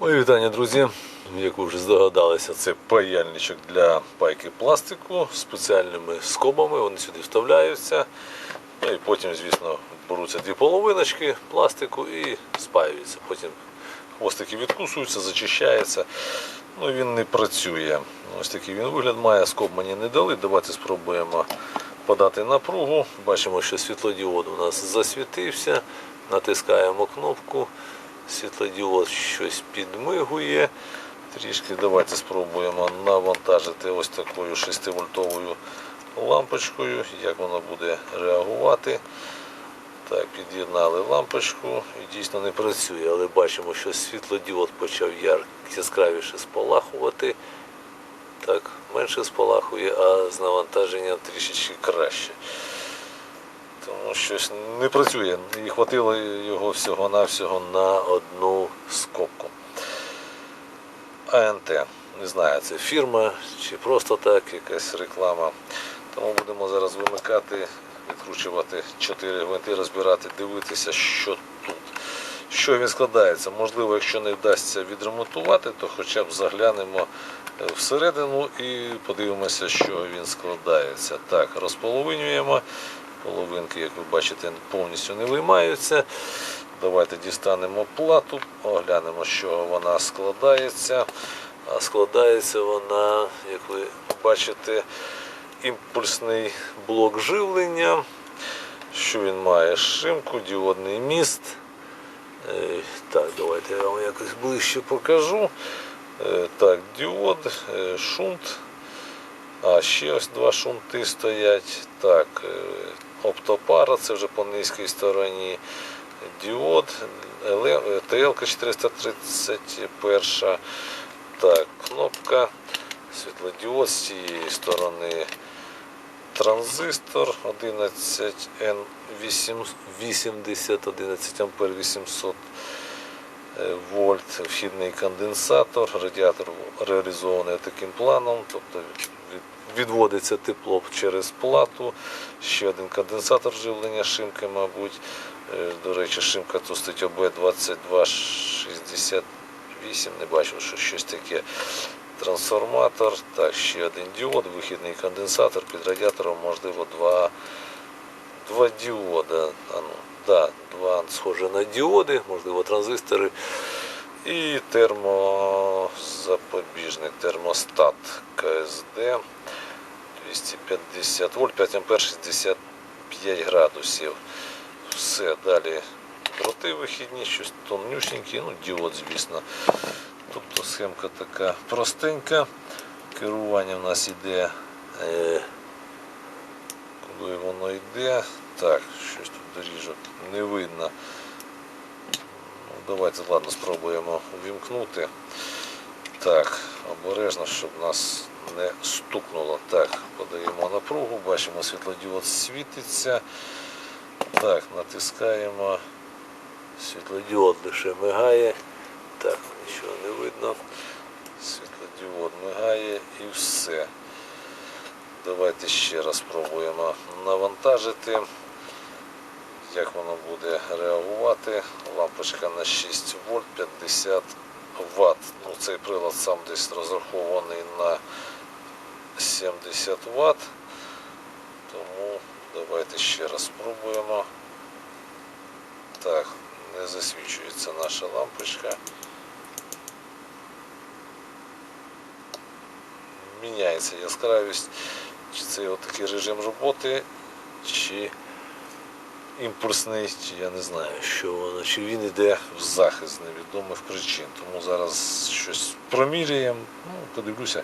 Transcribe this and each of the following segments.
Мої вітання, друзі. Як ви вже здогадалися, це паяльничок для пайки пластику з спеціальними скобами. Вони сюди вставляються. Ну і потім, звісно, беруться дві половиночки пластику і спаюються. Потім хвостики відкусуються, зачищається. Ну він не працює. Ось такий він вигляд має. Скоб мені не дали. Давайте спробуємо подати напругу. Бачимо, що світлодіод у нас засвітився. Натискаємо кнопку. Світлодіод щось підмигує. Трішки давайте спробуємо навантажити ось такою 6-вольтовою лампочкою, як вона буде реагувати. Так, під'єднали лампочку і дійсно не працює, але бачимо, що світлодіод почав яскравіше спалахувати. Так, менше спалахує, а з навантаженням трішечки краще. Тому щось не працює. І хватило його всього-навсього на одну скобку. АНТ. Не знаю, це фірма чи просто так, якась реклама. Тому будемо зараз вимикати, відкручувати 4 гвинти, розбирати, дивитися, що тут. Що він складається. Можливо, якщо не вдасться відремонтувати, то хоча б заглянемо всередину і подивимося, що він складається. Так, розполовинюємо. Половинки, як ви бачите, повністю не виймаються. Давайте дістанемо плату, оглянемо, чого вона складається. А складається вона, як ви бачите, імпульсний блок живлення. Що він має? Шимку, діодний міст. Е, Так, давайте я вам якось ближче покажу. Е, Так, діод, е, шунт. А ще ось два шунти стоять. Так, оптопара, це вже по низькій стороні. Діод, ТЛ 431. Так, кнопка, світлодіод з цієї сторони. Транзистор 11N80, 11 ампер 800 е, вольт, вхідний конденсатор, радіатор реалізований таким планом, тобто від- відводиться тепло через плату, ще один конденсатор живлення шимки, мабуть. Е, До речі, шимка тут стоїть ОБ2268, не бачив, що щось таке. Трансформатор, так, ще один діод, вихідний конденсатор, під радіатором можливо два, два діода. А ну, да, два схоже на діоди, можливо, транзистори. І термозапобіжник, термостат КСД 250 вольт, 5 ампер 65 градусів. Все, далі дроти вихідні, щось тонюсінькі, ну діод, звісно. Тобто схемка така простенька. Керування в нас йде. Е, куди воно йде? Так, щось тут доріжок не видно. Ну, давайте, ладно, спробуємо увімкнути. Так, обережно, щоб нас не стукнуло. Так, подаємо напругу, бачимо, світлодіод світиться. Так, натискаємо. Світлодіод лише мигає. Так, нічого не видно. Світлодіод мигає і все. Давайте ще раз спробуємо навантажити. Як воно буде реагувати. Лампочка на 6 вольт 50 Вт. Ну, цей прилад сам десь розрахований на 70 Вт. Тому давайте ще раз спробуємо. Так, не засвічується наша лампочка. Міняється яскравість. Чи це отакий режим роботи, чи імпульсний, чи я не знаю, що воно, чи він йде в захист невідомих причин. Тому зараз щось проміряємо, ну, подивлюся,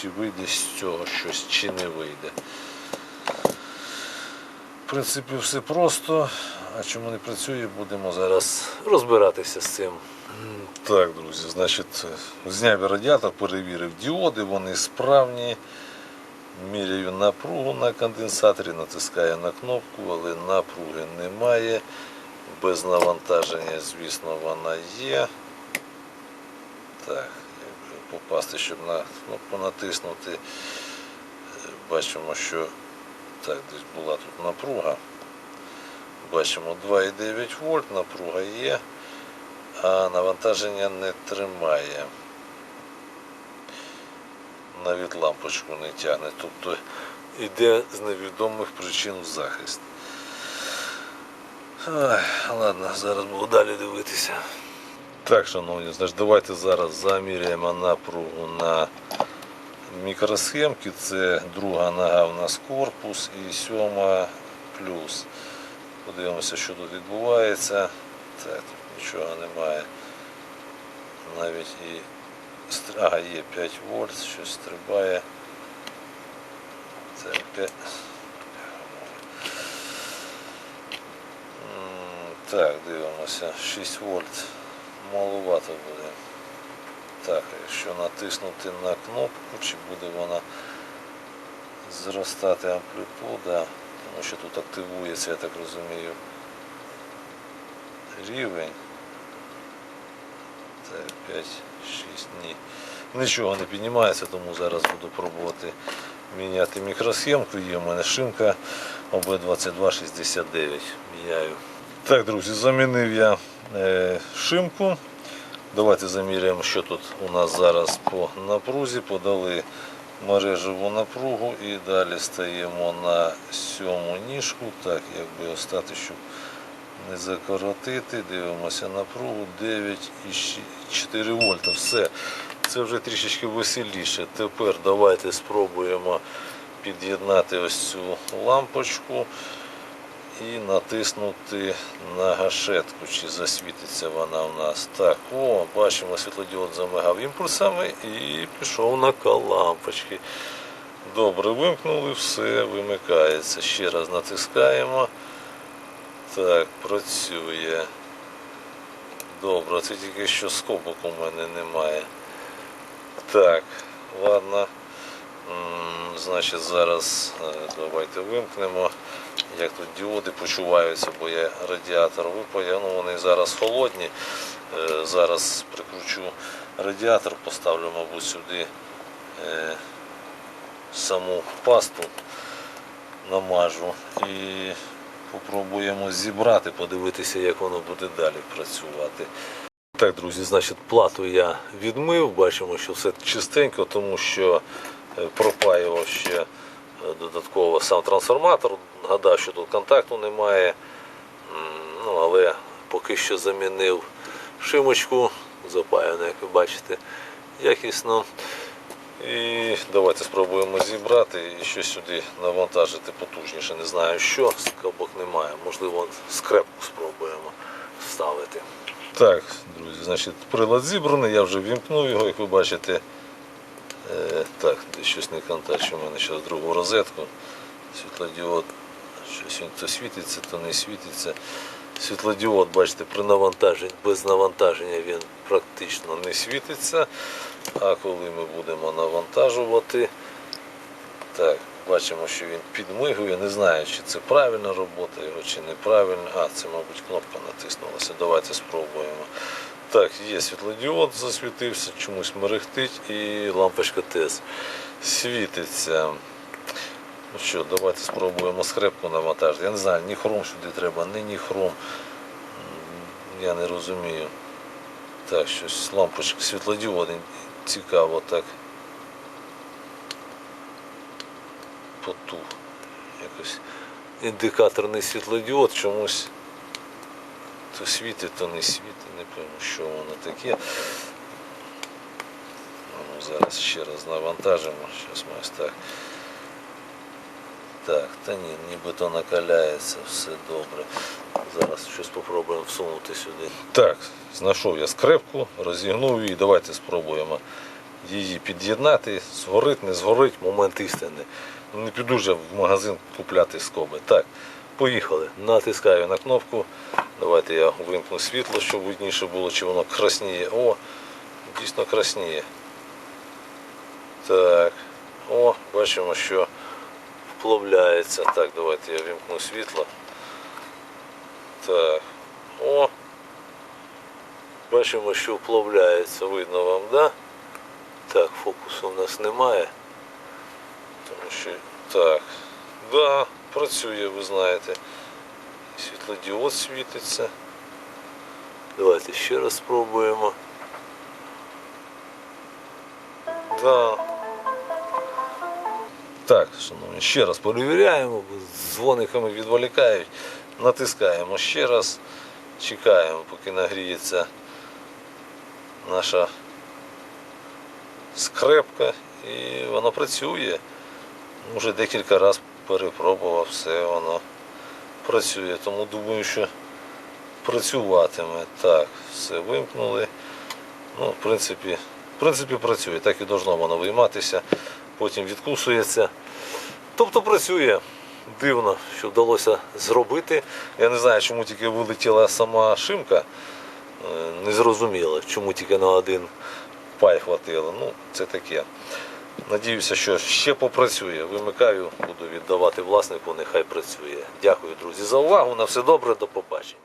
чи вийде з цього щось, чи не вийде. В принципі, все просто. А чому не працює, будемо зараз розбиратися з цим. Так, друзі, значить, зняв радіатор, перевірив діоди, вони справні. Міряю напругу на конденсаторі, натискаю на кнопку, але напруги немає. Без навантаження, звісно, вона є. Так, попасти, щоб на кнопку натиснути. Е, Бачимо, що так, десь була тут напруга. Бачимо 2,9 вольт, напруга є. а навантаження не тримає. Навіть лампочку не тягне. Тобто йде з невідомих причин в захист. Ой, ладно, зараз буду далі дивитися. Так, шановні, значить, давайте зараз заміряємо напругу на мікросхемки. Це друга нога в нас корпус і сьома плюс. Подивимося, що тут відбувається. Так, тут нічого немає. Навіть і ага, є 5 вольт, щось стрибає. Це 5. Так, дивимося. 6 вольт. Маловато буде. Так, якщо натиснути на кнопку, чи буде вона зростати амплітуда, тому що тут активується, я так розумію, рівень. Так, 5, 6, ні. Нічого не піднімається, тому зараз буду пробувати міняти мікросхемку. Є в мене шинка ОБ2269. Міняю. Так, друзі, замінив я е, шимку. Давайте заміряємо, що тут у нас зараз по напрузі. Подали мережеву напругу і далі стаємо на сьому ніжку. Так, якби остати, щоб не закоротити. Дивимося напругу 9,4 вольта. Все. Це вже трішечки веселіше. Тепер давайте спробуємо під'єднати ось цю лампочку і натиснути на гашетку, чи засвітиться вона у нас. Так, о, бачимо, світлодіод замигав імпульсами і пішов на кал лампочки. Добре, вимкнули, все, вимикається. Ще раз натискаємо. Так, працює. Добре, це тільки що скобок у мене немає. Так, ладно. Значить, зараз е, давайте вимкнемо. Як тут діоди почуваються, бо я радіатор випаяв. Ну, вони зараз холодні. Е, Зараз прикручу радіатор, поставлю, мабуть, сюди е, саму пасту намажу і попробуємо зібрати, подивитися, як воно буде далі працювати. Так, друзі, значить, плату я відмив. Бачимо, що все чистенько, тому що е, пропаював ще додатково сам трансформатор. Гадав, що тут контакту немає. Ну, але поки що замінив шимочку, запаяну, як ви бачите, якісно. І давайте спробуємо зібрати і щось сюди навантажити потужніше. Не знаю що, скобок немає. Можливо, скрепку спробуємо вставити. Так, друзі, значить, прилад зібраний, я вже вімкнув його, як ви бачите. Е, так, десь щось не контачу, у мене зараз другу розетку. Світлодіод, щось він то світиться, то не світиться. Світлодіод, бачите, при навантаженні, без навантаження він практично не світиться. А коли ми будемо навантажувати, так, бачимо, що він підмигує. Не знаю, чи це правильна робота його, чи неправильна. А, це, мабуть, кнопка натиснулася. Давайте спробуємо. Так, є світлодіод, засвітився, чомусь мерехтить і лампочка теж світиться. Ну що, давайте спробуємо скрепку навантажити. Я не знаю, ні хром сюди треба, ні ні хром. Я не розумію. Так, щось лампочка світлодіод цікаво так. Потух. Якось індикаторний світлодіод чомусь то світить, то не світить, не пойму, що воно таке. Ну, зараз ще раз навантажимо. Зараз ми ось так. Так, та ні, нібито накаляється, все добре. Зараз щось спробуємо всунути сюди. Так, знайшов я скрепку, розігнув її. Давайте спробуємо її під'єднати. Згорить, не згорить, момент істини. Не піду вже в магазин купляти скоби. Так, поїхали. Натискаю на кнопку. Давайте я вимкну світло, щоб видніше було, чи воно красніє. О, дійсно красніє. Так. О, бачимо, що вплавляється. Так, давайте я вимкну світло. Так. О. Бачимо, що вплавляється. Видно вам, да? Так, фокусу у нас немає. Тому що так. Да, працює, ви знаєте. Світлодіод світиться. Давайте ще раз спробуємо. Да. Так, шановні, ще раз перевіряємо, дзвониками відволікають. Натискаємо ще раз, чекаємо, поки нагріється наша скрепка і воно працює. Вже декілька разів перепробував, все воно працює. Тому думаю, що працюватиме. Так, все вимкнули. Ну, в принципі, в принципі, працює, так і должно воно вийматися, потім відкусується. Тобто працює. Дивно, що вдалося зробити. Я не знаю, чому тільки вилетіла сама шимка. Е, Не зрозуміло, чому тільки на один пай хватило. Ну, це таке. Надіюся, що ще попрацює. Вимикаю, буду віддавати власнику, нехай працює. Дякую, друзі, за увагу. На все добре, до побачення.